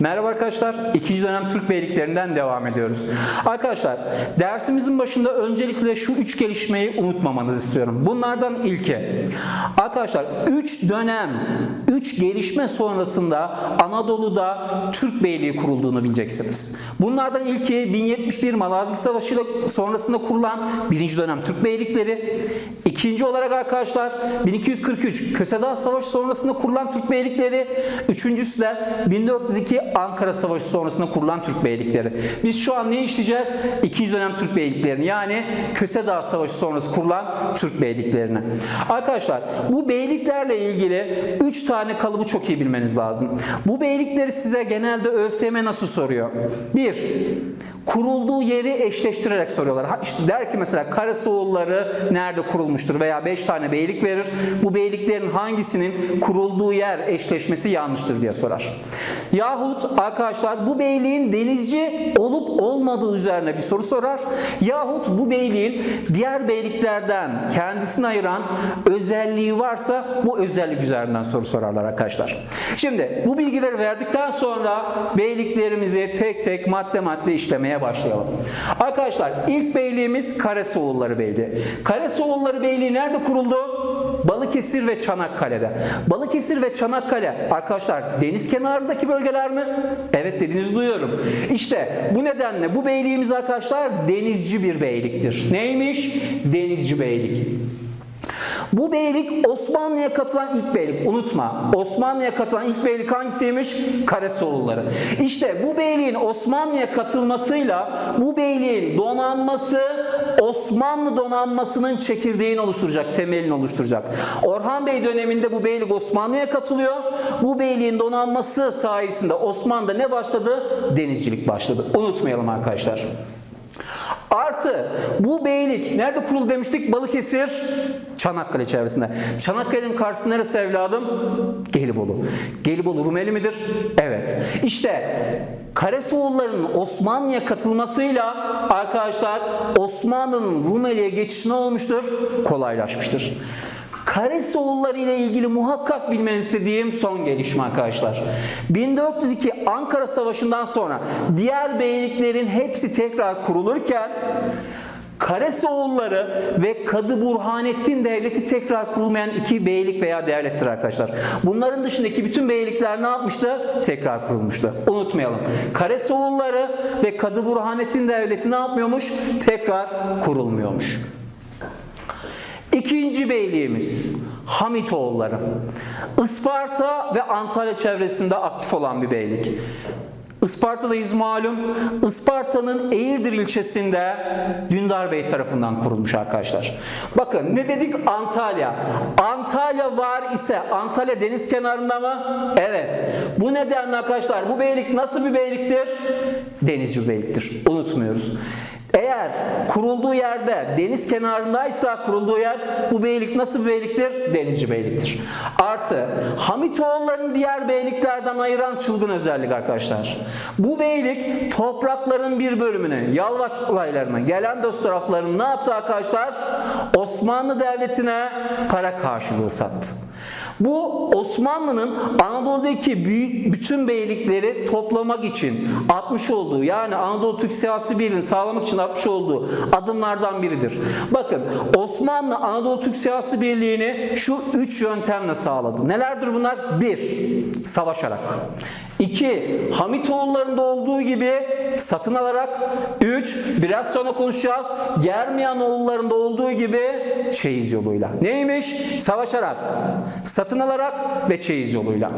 Merhaba arkadaşlar. ikinci dönem Türk beyliklerinden devam ediyoruz. Arkadaşlar dersimizin başında öncelikle şu üç gelişmeyi unutmamanızı istiyorum. Bunlardan ilki. Arkadaşlar 3 dönem, 3 gelişme sonrasında Anadolu'da Türk beyliği kurulduğunu bileceksiniz. Bunlardan ilki 1071 Malazgirt Savaşı ile sonrasında kurulan birinci dönem Türk beylikleri. İkinci olarak arkadaşlar 1243 Kösedağ Savaşı sonrasında kurulan Türk beylikleri. Üçüncüsü de 1402 Ankara Savaşı sonrasında kurulan Türk beylikleri. Biz şu an ne işleyeceğiz? İkinci dönem Türk beyliklerini yani Kösedağ Savaşı sonrası kurulan Türk beyliklerini. Arkadaşlar bu beyliklerle ilgili 3 tane kalıbı çok iyi bilmeniz lazım. Bu beylikleri size genelde ÖSYM nasıl soruyor? 1. Kurulduğu yeri eşleştirerek soruyorlar. Ha, der ki mesela Karasoğulları nerede kurulmuştur veya 5 tane beylik verir. Bu beyliklerin hangisinin kurulduğu yer eşleşmesi yanlıştır diye sorar. Yahut arkadaşlar bu beyliğin denizci olup olmadığı üzerine bir soru sorar. Yahut bu beyliğin diğer beyliklerden kendisini ayıran özelliği varsa bu özellik üzerinden soru sorarlar arkadaşlar. Şimdi bu bilgileri verdikten sonra beyliklerimizi tek tek madde madde işlemeye başlayalım. Arkadaşlar ilk beyliğimiz Karasoğulları Beyliği. Karasoğulları Beyliği nerede kuruldu? Balıkesir ve Çanakkale'de. Balıkesir ve Çanakkale arkadaşlar deniz kenarındaki bölgeler mi? Evet dediğinizi duyuyorum. İşte bu nedenle bu beyliğimiz arkadaşlar denizci bir beyliktir. Neymiş? Denizci beylik. Bu beylik Osmanlı'ya katılan ilk beylik. Unutma. Osmanlı'ya katılan ilk beylik hangisiymiş? Karasoğulları. İşte bu beyliğin Osmanlı'ya katılmasıyla bu beyliğin donanması Osmanlı donanmasının çekirdeğini oluşturacak, temelini oluşturacak. Orhan Bey döneminde bu beylik Osmanlı'ya katılıyor. Bu beyliğin donanması sayesinde Osmanlı'da ne başladı? Denizcilik başladı. Unutmayalım arkadaşlar. Artı bu beylik nerede kuruldu demiştik? Balıkesir, Çanakkale çevresinde. Çanakkale'nin karşısında neresi evladım? Gelibolu. Gelibolu Rumeli midir? Evet. İşte Karasoğulları'nın Osmanlı'ya katılmasıyla arkadaşlar Osmanlı'nın Rumeli'ye geçişi ne olmuştur? Kolaylaşmıştır. Karasoğulları ile ilgili muhakkak bilmenizi istediğim son gelişme arkadaşlar. 1402 Ankara Savaşı'ndan sonra diğer beyliklerin hepsi tekrar kurulurken Karasoğulları ve Kadı Burhanettin Devleti tekrar kurulmayan iki beylik veya devlettir arkadaşlar. Bunların dışındaki bütün beylikler ne yapmıştı? Tekrar kurulmuştu. Unutmayalım. Karasoğulları ve Kadı Burhanettin Devleti ne yapmıyormuş? Tekrar kurulmuyormuş. İkinci beyliğimiz Hamitoğulları. Isparta ve Antalya çevresinde aktif olan bir beylik. Isparta'dayız malum. Isparta'nın Eğirdir ilçesinde Dündar Bey tarafından kurulmuş arkadaşlar. Bakın ne dedik? Antalya. Antalya var ise Antalya deniz kenarında mı? Evet. Bu nedenle arkadaşlar bu beylik nasıl bir beyliktir? Denizci beyliktir. Unutmuyoruz. Eğer kurulduğu yerde deniz kenarındaysa kurulduğu yer bu beylik nasıl bir beyliktir? Denizci beyliktir. Artı Hamitoğulları'nın diğer beyliklerden ayıran çılgın özellik arkadaşlar. Bu beylik toprakların bir bölümünü Yalvaç olaylarına gelen dost taraflarını ne yaptı arkadaşlar? Osmanlı Devleti'ne para karşılığı sattı. Bu Osmanlı'nın Anadolu'daki büyük bütün beylikleri toplamak için atmış olduğu yani Anadolu Türk siyasi birliğini sağlamak için atmış olduğu adımlardan biridir. Bakın Osmanlı Anadolu Türk siyasi birliğini şu üç yöntemle sağladı. Nelerdir bunlar? Bir, savaşarak. İki, Hamitoğulları'nda olduğu gibi satın alarak. Üç, biraz sonra konuşacağız. Germiyanoğulları'nda olduğu gibi çeyiz yoluyla. Neymiş? Savaşarak, satın alarak ve çeyiz yoluyla.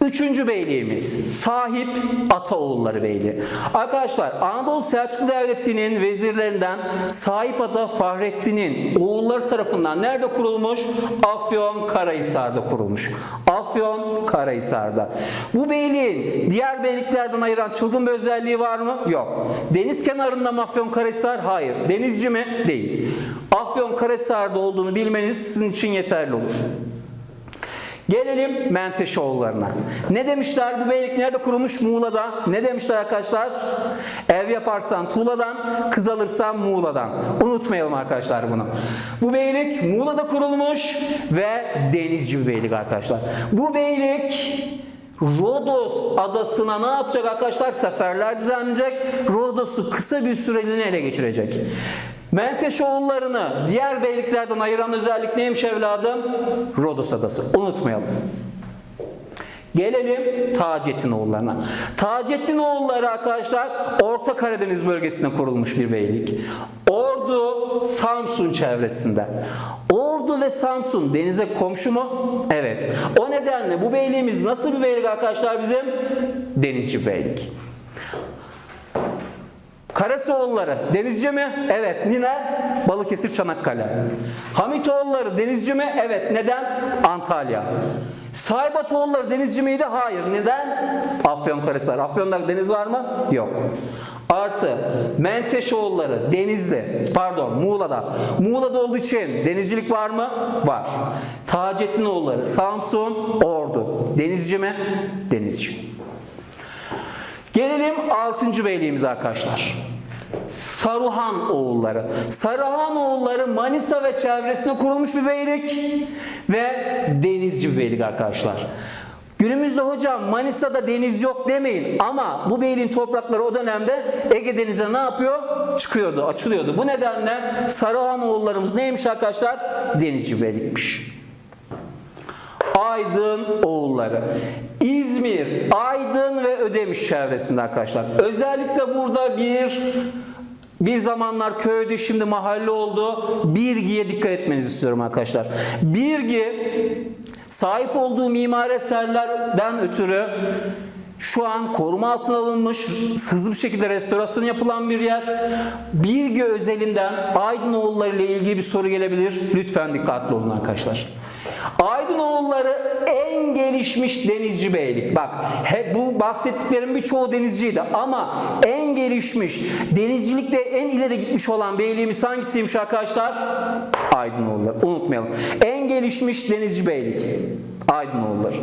Üçüncü beyliğimiz sahip Ataoğulları Beyliği. Arkadaşlar Anadolu Selçuklu Devleti'nin vezirlerinden sahip Ata Fahrettin'in oğulları tarafından nerede kurulmuş? Afyon Karahisar'da kurulmuş. Afyon Karahisar'da. Bu beyliğin diğer beyliklerden ayıran çılgın bir özelliği var mı? Yok. Deniz kenarında mı Afyon Karahisar? Hayır. Denizci mi? Değil. Afyon Karahisar'da olduğunu bilmeniz sizin için yeterli olur. Gelelim Menteşoğullarına. Ne demişler bu beylik nerede kurulmuş? Muğla'da. Ne demişler arkadaşlar? Ev yaparsan Tuğla'dan, kız alırsan Muğla'dan. Unutmayalım arkadaşlar bunu. Bu beylik Muğla'da kurulmuş ve denizci bir beylik arkadaşlar. Bu beylik Rodos adasına ne yapacak arkadaşlar? Seferler düzenleyecek. Rodos'u kısa bir süreliğine ele geçirecek. Menteşoğullarını diğer beyliklerden ayıran özellik neymiş evladım? Rodos adası. Unutmayalım. Gelelim Taceddin oğullarına. Taceddin oğulları arkadaşlar Orta Karadeniz bölgesinde kurulmuş bir beylik. Ordu Samsun çevresinde. Ordu ve Samsun denize komşu mu? Evet. O nedenle bu beyliğimiz nasıl bir beylik arkadaşlar bizim? Denizci beylik. Karasoğulları denizci mi? Evet. Nine? Balıkesir Çanakkale. Hamitoğulları denizci mi? Evet. Neden? Antalya. Saybatoğulları denizci miydi? Hayır. Neden? Afyonkarahisar. Afyon'da deniz var mı? Yok. Artı Menteşoğulları Denizli, pardon Muğla'da. Muğla'da olduğu için denizcilik var mı? Var. Taceddinoğulları Samsun, Ordu. Denizci mi? Denizci. Gelelim 6. beyliğimize arkadaşlar. Saruhan oğulları. Saruhan oğulları Manisa ve çevresinde kurulmuş bir beylik ve denizci bir beylik arkadaşlar. Günümüzde hocam Manisa'da deniz yok demeyin ama bu beyliğin toprakları o dönemde Ege Denizi'ne ne yapıyor? Çıkıyordu, açılıyordu. Bu nedenle Saruhan oğullarımız neymiş arkadaşlar? Denizci beylikmiş. Aydın oğulları. İzmir, Aydın ve Ödemiş çevresinde arkadaşlar. Özellikle burada bir bir zamanlar köydü şimdi mahalle oldu. Birgi'ye dikkat etmenizi istiyorum arkadaşlar. Birgi sahip olduğu mimari eserlerden ötürü şu an koruma altına alınmış, hızlı bir şekilde restorasyon yapılan bir yer. Bilgi özelinden Aydınoğulları ile ilgili bir soru gelebilir. Lütfen dikkatli olun arkadaşlar. Aydınoğulları en gelişmiş denizci beylik. Bak he, bu bahsettiklerim birçoğu denizciydi ama en gelişmiş denizcilikte en ileri gitmiş olan beyliğimiz hangisiymiş arkadaşlar? Aydınoğulları. Unutmayalım. En gelişmiş denizci beylik. Aydınoğulları.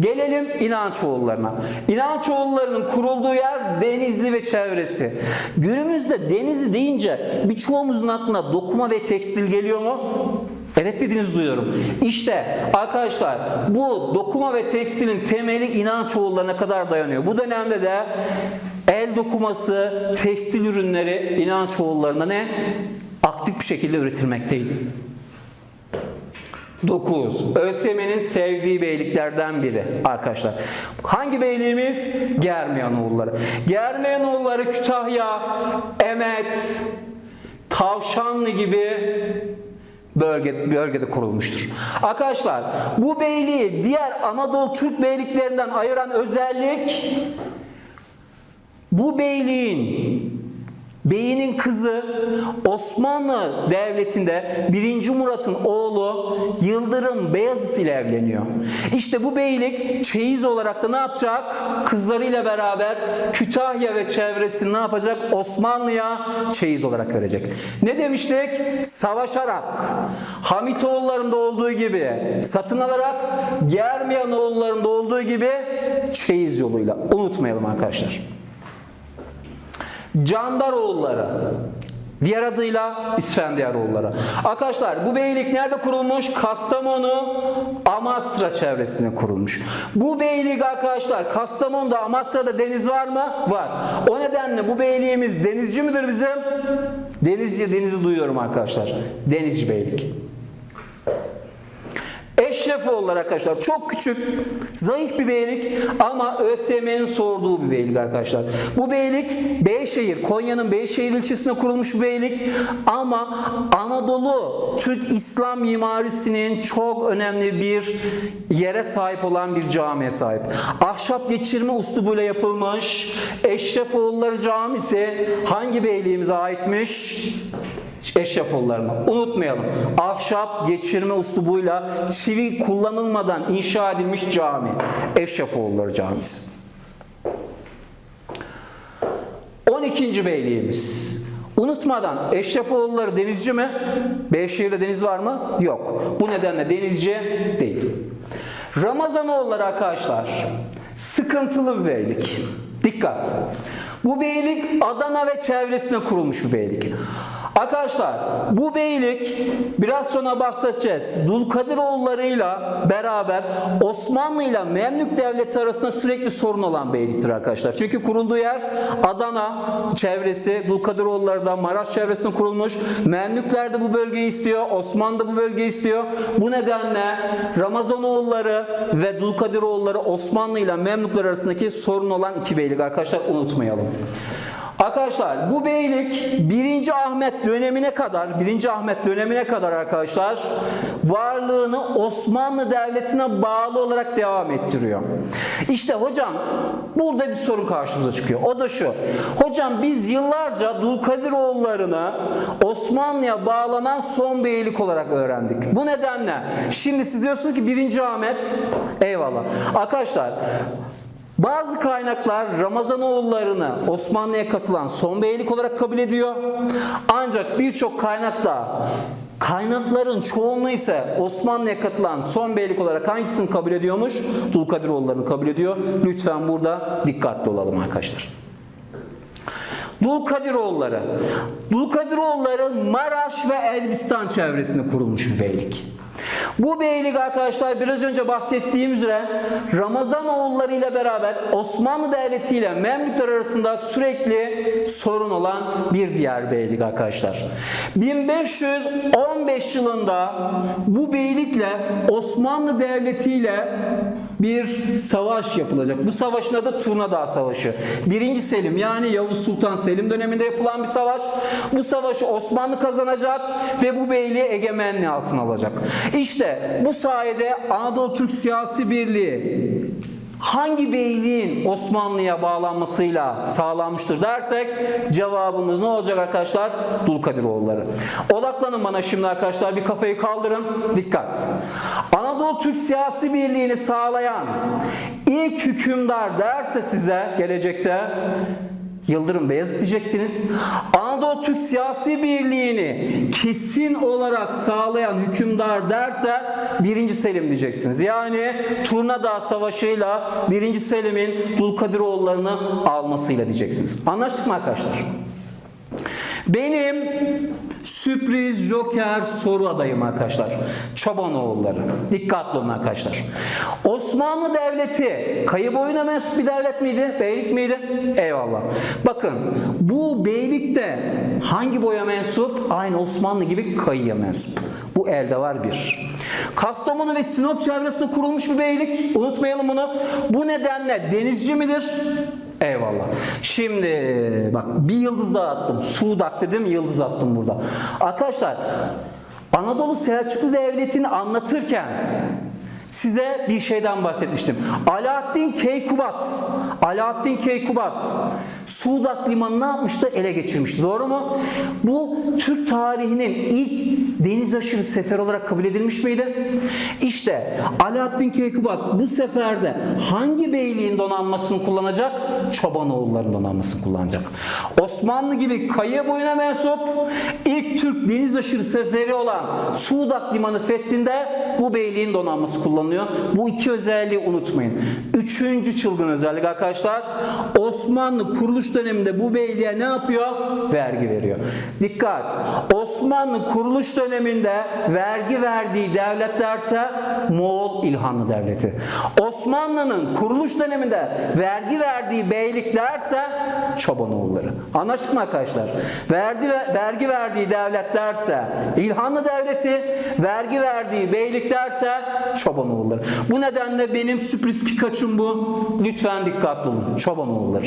Gelelim İnançoğullarına. İnançoğullarının kurulduğu yer Denizli ve çevresi. Günümüzde Denizli deyince birçoğumuzun aklına dokuma ve tekstil geliyor mu? Evet dediğinizi duyuyorum. İşte arkadaşlar bu dokuma ve tekstilin temeli İnançoğullarına kadar dayanıyor. Bu dönemde de el dokuması, tekstil ürünleri İnançoğullarına ne? Aktif bir şekilde üretilmekteydi. 9. ÖSYM'nin sevdiği beyliklerden biri arkadaşlar. Hangi beyliğimiz? Germiyanoğulları. Germiyanoğulları Kütahya, Emet, Tavşanlı gibi bölge, bölgede kurulmuştur. Arkadaşlar bu beyliği diğer Anadolu Türk beyliklerinden ayıran özellik bu beyliğin Beyinin kızı Osmanlı Devleti'nde 1. Murat'ın oğlu Yıldırım Beyazıt ile evleniyor. İşte bu beylik çeyiz olarak da ne yapacak? Kızlarıyla beraber Kütahya ve çevresini ne yapacak? Osmanlı'ya çeyiz olarak verecek. Ne demiştik? Savaşarak, Hamitoğullarında olduğu gibi satın alarak, Germiyanoğullarında olduğu gibi çeyiz yoluyla. Unutmayalım arkadaşlar. Candaroğulları. Diğer adıyla İsfendiyaroğulları. Arkadaşlar bu beylik nerede kurulmuş? Kastamonu, Amasra çevresinde kurulmuş. Bu beylik arkadaşlar Kastamonu'da, Amasra'da deniz var mı? Var. O nedenle bu beyliğimiz denizci midir bizim? Denizci, denizi duyuyorum arkadaşlar. Denizci beylik. Eşrefoğulları arkadaşlar çok küçük, zayıf bir beylik ama ÖSYM'nin sorduğu bir beylik arkadaşlar. Bu beylik Beyşehir, Konya'nın Beyşehir ilçesinde kurulmuş bir beylik ama Anadolu Türk İslam mimarisinin çok önemli bir yere sahip olan bir camiye sahip. Ahşap geçirme uslubuyla yapılmış Eşrefoğulları Camisi hangi beyliğimize aitmiş? Eşrefoğullarına. Unutmayalım. Ahşap geçirme uslubuyla çivi kullanılmadan inşa edilmiş cami. Eşrefoğulları Camisi. 12. beyliğimiz. Unutmadan Eşrefoğulları denizci mi? Beyşehir'de deniz var mı? Yok. Bu nedenle denizci değil. Ramazanoğulları arkadaşlar sıkıntılı bir beylik. Dikkat. Bu beylik Adana ve çevresine kurulmuş bir beylik. Arkadaşlar bu beylik biraz sonra bahsedeceğiz. Dulkadiroğullarıyla beraber Osmanlı ile Memlük Devleti arasında sürekli sorun olan beyliktir arkadaşlar. Çünkü kurulduğu yer Adana çevresi, Dulkadiroğulları Maraş çevresinde kurulmuş. Memlükler de bu bölgeyi istiyor, Osmanlı da bu bölgeyi istiyor. Bu nedenle Ramazanoğulları ve Dulkadiroğulları Osmanlı ile Memlükler arasındaki sorun olan iki beylik arkadaşlar unutmayalım. Arkadaşlar bu beylik 1. Ahmet dönemine kadar 1. Ahmet dönemine kadar arkadaşlar varlığını Osmanlı Devleti'ne bağlı olarak devam ettiriyor. İşte hocam burada bir sorun karşımıza çıkıyor. O da şu. Hocam biz yıllarca Dulkadiroğullarını Osmanlı'ya bağlanan son beylik olarak öğrendik. Bu nedenle şimdi siz diyorsunuz ki 1. Ahmet eyvallah. Arkadaşlar bazı kaynaklar Ramazanoğullarını Osmanlı'ya katılan son beylik olarak kabul ediyor. Ancak birçok kaynakta kaynakların çoğunluğu ise Osmanlı'ya katılan son beylik olarak hangisini kabul ediyormuş? Dulkadiroğullarını kabul ediyor. Lütfen burada dikkatli olalım arkadaşlar. Dulkadiroğulları. Dulkadiroğulları Maraş ve Elbistan çevresinde kurulmuş bir beylik. Bu beylik arkadaşlar biraz önce bahsettiğim üzere Ramazan oğulları ile beraber Osmanlı Devleti ile Memlükler arasında sürekli sorun olan bir diğer beylik arkadaşlar. 1515 yılında bu beylikle Osmanlı Devleti ile bir savaş yapılacak. Bu savaşın adı Turnadağ Savaşı. 1. Selim yani Yavuz Sultan Selim döneminde yapılan bir savaş. Bu savaşı Osmanlı kazanacak ve bu beyliği egemenliği altına alacak. İşte bu sayede Anadolu Türk Siyasi Birliği hangi beyliğin Osmanlı'ya bağlanmasıyla sağlanmıştır dersek cevabımız ne olacak arkadaşlar? Dulkadiroğulları. Odaklanın bana şimdi arkadaşlar bir kafayı kaldırın. Dikkat. Anadolu Türk Siyasi Birliği'ni sağlayan ilk hükümdar derse size gelecekte Yıldırım Beyazıt diyeceksiniz. Anadolu Türk siyasi birliğini kesin olarak sağlayan hükümdar derse 1. Selim diyeceksiniz. Yani Turnadağ Savaşı'yla 1. Selim'in Dulkadiroğullarını almasıyla diyeceksiniz. Anlaştık mı arkadaşlar? Benim sürpriz joker soru adayım arkadaşlar. Çobanoğulları. Dikkatli olun arkadaşlar. Osmanlı Devleti kayı boyuna mensup bir devlet miydi? Beylik miydi? Eyvallah. Bakın bu beylikte hangi boya mensup? Aynı Osmanlı gibi kayıya mensup. Bu elde var bir. Kastamonu ve Sinop çevresinde kurulmuş bir beylik. Unutmayalım bunu. Bu nedenle denizci midir? Eyvallah. Şimdi bak bir yıldız daha attım. Sudak dedim yıldız attım burada. Arkadaşlar Anadolu Selçuklu Devleti'ni anlatırken size bir şeyden bahsetmiştim. Alaaddin Keykubat. Alaaddin Keykubat Sudak Limanı'nı ne yapmıştı? Ele geçirmişti. Doğru mu? Bu Türk tarihinin ilk deniz aşırı sefer olarak kabul edilmiş miydi? İşte Alaaddin Keykubat bu seferde hangi beyliğin donanmasını kullanacak? Çobanoğulların donanmasını kullanacak. Osmanlı gibi kayı boyuna mensup ilk Türk deniz aşırı seferi olan Sudak Limanı fethinde bu beyliğin donanması kullanılıyor. Bu iki özelliği unutmayın. Üçüncü çılgın özellik arkadaşlar. Osmanlı kuruluş döneminde bu beyliğe ne yapıyor? Vergi veriyor. Dikkat! Osmanlı kuruluş döneminde vergi verdiği devletlerse Moğol İlhanlı Devleti. Osmanlı'nın kuruluş döneminde vergi verdiği beyliklerse Çobanoğulları. Anlaştık mı arkadaşlar? Vergi, vergi verdiği devletlerse İlhanlı Devleti, vergi verdiği beyliklerse Çobanoğulları. Bu nedenle benim sürpriz Pikachu'm bu. Lütfen dikkatli olun. Çobanoğulları.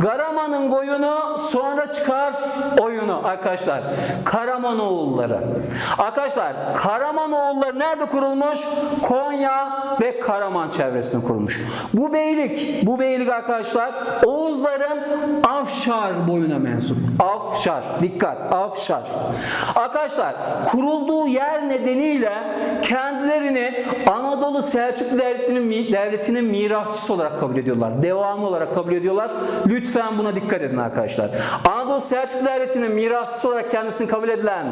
Garaman'ın koyunu sonra çıkar oyunu arkadaşlar. Karamanoğulları. Arkadaşlar Karamanoğulları nerede kurulmuş? Konya ve Karaman çevresinde kurulmuş. Bu beylik, bu beylik arkadaşlar Oğuzların Afşar boyuna mensup. Afşar. Dikkat. Afşar. Arkadaşlar kurulduğu yer nedeniyle kendilerini Anadolu Selçuklu Devleti'nin, devletinin mirasçısı olarak kabul ediyorlar. Devamı olarak kabul ediyorlar. Lütfen buna dikkat edin arkadaşlar. Anadolu Selçuklu Devleti'nin mirasçısı olarak kendisini kabul edilen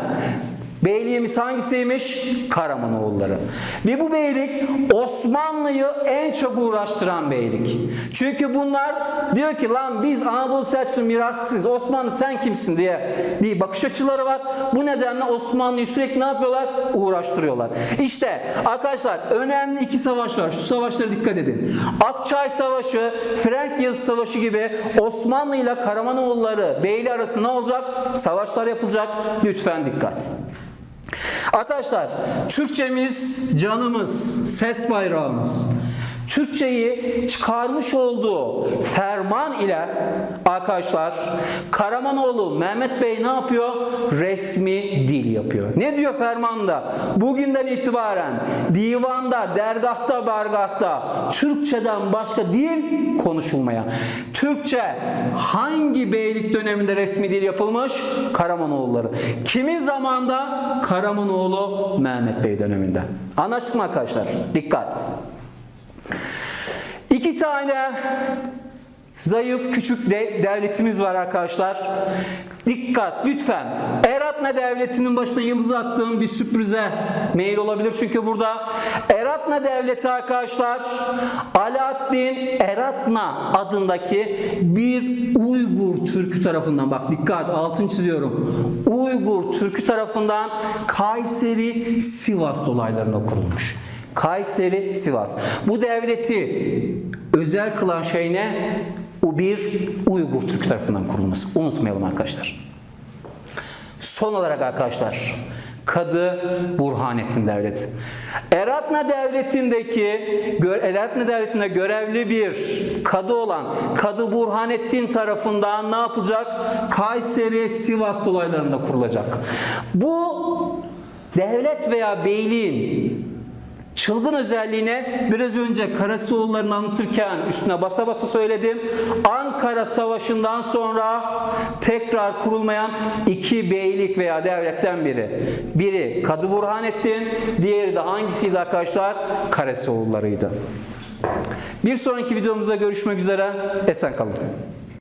Beyliğimiz hangisiymiş? Karamanoğulları. Ve bu beylik Osmanlı'yı en çok uğraştıran beylik. Çünkü bunlar diyor ki lan biz Anadolu Selçuklu mirasçısıyız. Osmanlı sen kimsin diye bir bakış açıları var. Bu nedenle Osmanlı'yı sürekli ne yapıyorlar? Uğraştırıyorlar. İşte arkadaşlar önemli iki savaş var. Şu savaşlara dikkat edin. Akçay Savaşı, Frank Yazı Savaşı gibi Osmanlı ile Karamanoğulları beyli arasında ne olacak? Savaşlar yapılacak. Lütfen dikkat. Arkadaşlar Türkçemiz canımız, ses bayrağımız. Türkçeyi çıkarmış olduğu ferman ile arkadaşlar Karamanoğlu Mehmet Bey ne yapıyor? Resmi dil yapıyor. Ne diyor fermanda? Bugünden itibaren divanda, dergahta, bargahta Türkçeden başka dil konuşulmaya. Türkçe hangi beylik döneminde resmi dil yapılmış? Karamanoğulları. Kimin zamanda? Karamanoğlu Mehmet Bey döneminde. Anlaştık mı arkadaşlar? Dikkat. İki tane zayıf küçük de- devletimiz var arkadaşlar. Dikkat lütfen. Eratna devletinin başına yıldız attığım bir sürprize mail olabilir. Çünkü burada Eratna devleti arkadaşlar Alaaddin Eratna adındaki bir Uygur Türk'ü tarafından bak dikkat altın çiziyorum. Uygur Türk'ü tarafından Kayseri Sivas dolaylarına kurulmuş. Kayseri, Sivas. Bu devleti özel kılan şey ne? O bir Uygur Türk tarafından kurulması. Unutmayalım arkadaşlar. Son olarak arkadaşlar Kadı Burhanettin Devleti. Eratna Devleti'ndeki Eratna Devleti'nde görevli bir kadı olan Kadı Burhanettin tarafından ne yapacak? Kayseri Sivas dolaylarında kurulacak. Bu devlet veya beyliğin Çılgın özelliğine biraz önce Karasoğulları'nı anlatırken üstüne basa basa söyledim. Ankara Savaşı'ndan sonra tekrar kurulmayan iki beylik veya devletten biri. Biri Kadı Burhanettin, diğeri de hangisiydi arkadaşlar? Karasoğulları'ydı. Bir sonraki videomuzda görüşmek üzere. Esen kalın.